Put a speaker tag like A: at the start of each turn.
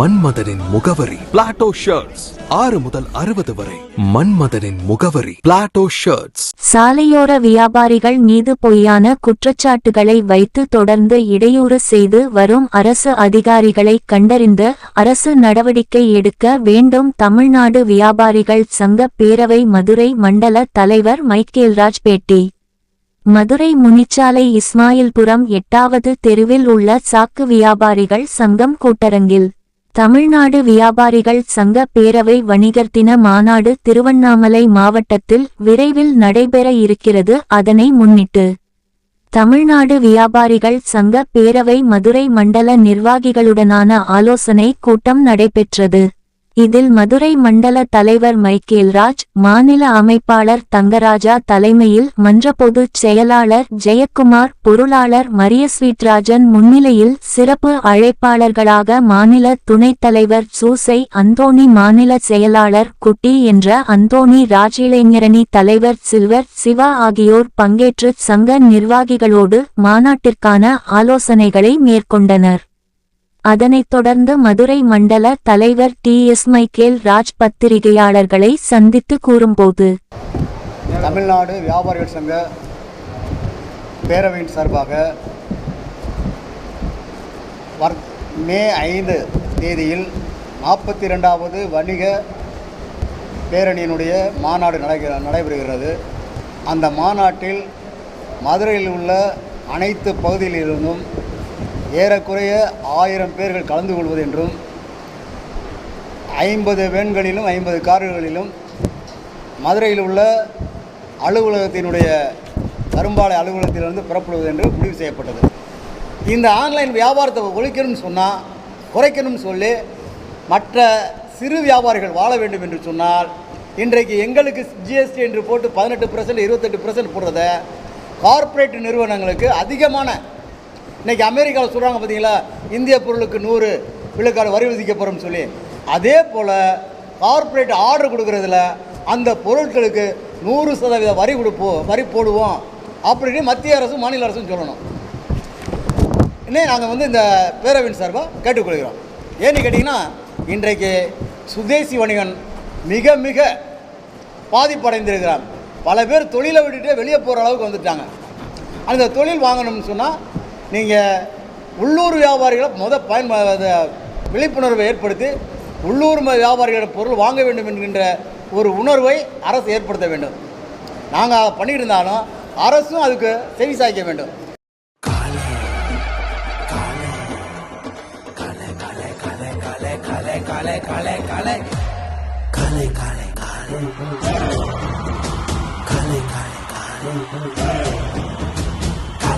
A: மன்மதனின் முகவரி. Plato shirts ஆறு முதல் அறுபது வரை. மன்மதனின் முகவரி. பிளாட்டோ ஷர்ட்ஸ்
B: சாலையோர வியாபாரிகள் மீது பொய்யான குற்றச்சாட்டுகளை வைத்து தொடர்ந்து இடையூறு செய்து வரும் அரசு அதிகாரிகளை கண்டறிந்து அரசு நடவடிக்கை எடுக்க வேண்டும். தமிழ்நாடு வியாபாரிகள் சங்க பேரவை மதுரை மண்டல தலைவர் மைக்கேல்ராஜ் பேட்டி மதுரை முனிச்சாலை இஸ்மாயில்புரம் எட்டாவது தெருவில் உள்ள சாக்கு வியாபாரிகள் சங்கம் கூட்டரங்கில். தமிழ்நாடு வியாபாரிகள் சங்க பேரவை வணிகர் தின மாநாடு திருவண்ணாமலை மாவட்டத்தில் விரைவில் நடைபெற இருக்கிறது. அதனை முன்னிட்டு தமிழ்நாடு வியாபாரிகள் சங்க பேரவை மதுரை மண்டல நிர்வாகிகளுடனான ஆலோசனை கூட்டம் நடைபெற்றது. இதில் மதுரை மண்டல தலைவர் மைக்கேல்ராஜ் மாநில அமைப்பாளர் தங்கராஜா தலைமையில் மன்ற பொதுச் செயலாளர் ஜெயக்குமார் பொருளாளர் மரியஸ்வீட்ராஜன் முன்னிலையில் சிறப்பு அழைப்பாளர்களாக மாநில துணைத் தலைவர் சூசை அந்தோணி மாநில செயலாளர் குட்டி என்ற அந்தோணி ராஜிளைஞரணி தலைவர் சில்வர் சிவா ஆகியோர் பங்கேற்று சங்க நிர்வாகிகளோடு மாநாட்டிற்கான ஆலோசனைகளை மேற்கொண்டனர். அதனைத் தொடர்ந்து மதுரை மண்டல தலைவர் டி. எஸ். மைக்கேல் ராஜ் பத்திரிகையாளர்களை சந்தித்து கூறும்போது
C: தமிழ்நாடு வியாபாரிகள் சங்க பேரவையின் சார்பாக மே ஐந்து தேதியில் நாற்பத்தி ரெண்டாவது வணிக பேரணியினுடைய மாநாடு நடை நடைபெறுகிறது. அந்த மாநாட்டில் மதுரையில் உள்ள அனைத்து பகுதியிலிருந்தும் ஏறக்குறைய ஆயிரம் பேர்கள் கலந்து கொள்வது என்றும் ஐம்பது வேன்களிலும் ஐம்பது கார்களிலும் மதுரையில் உள்ள அலுவலகத்தினுடைய கரும்பாலை அலுவலகத்திலிருந்து புறப்படுவது என்று முடிவு செய்யப்பட்டது. இந்த ஆன்லைன் வியாபாரத்தை ஒழிக்கணும்னு சொன்னால் குறைக்கணும்னு சொல்லி மற்ற சிறு வியாபாரிகள் வாழ வேண்டும் என்று சொன்னால் இன்றைக்கு எங்களுக்கு ஜிஎஸ்டி என்று போட்டு பதினெட்டு பர்சன்ட் இருபத்தெட்டு பர்சன்ட் போடுறத கார்ப்பரேட் நிறுவனங்களுக்கு அதிகமான இன்றைக்கி அமெரிக்காவில் சொல்கிறாங்க பார்த்தீங்களா இந்திய பொருளுக்கு நூறு விழுக்காடு வரி விதிக்க போகிறோம்னு சொல்லி. அதே போல் கார்ப்பரேட் ஆர்டர் கொடுக்குறதுல அந்த பொருட்களுக்கு நூறு சதவீத வரி கொடுப்போம் வரி போடுவோம் அப்படின்னு மத்திய அரசும் மாநில அரசும் சொல்லணும். இன்னும் நாங்கள் வந்து இந்த பேரவின் சார்பாக கேட்டுக்கொள்கிறோம். ஏன்னு கேட்டிங்கன்னா இன்றைக்கு சுதேசி வணிகன் மிக மிக பாதிப்படைந்திருக்கிறான். பல பேர் தொழிலை விட்டுட்டு வெளியே போகிற அளவுக்கு வந்துட்டாங்க. அந்த தொழில் வாங்கணும்னு சொன்னால் நீங்கள் உள்ளூர் வியாபாரிகளை முத பயன் விழிப்புணர்வை ஏற்படுத்தி உள்ளூர் ம- பொருள் வாங்க வேண்டும் என்கின்ற ஒரு உணர்வை அரசு ஏற்படுத்த வேண்டும். நாங்கள் அதை பண்ணிட்டு இருந்தாலும் அரசும் அதுக்கு செவி சாய்க்க வேண்டும்.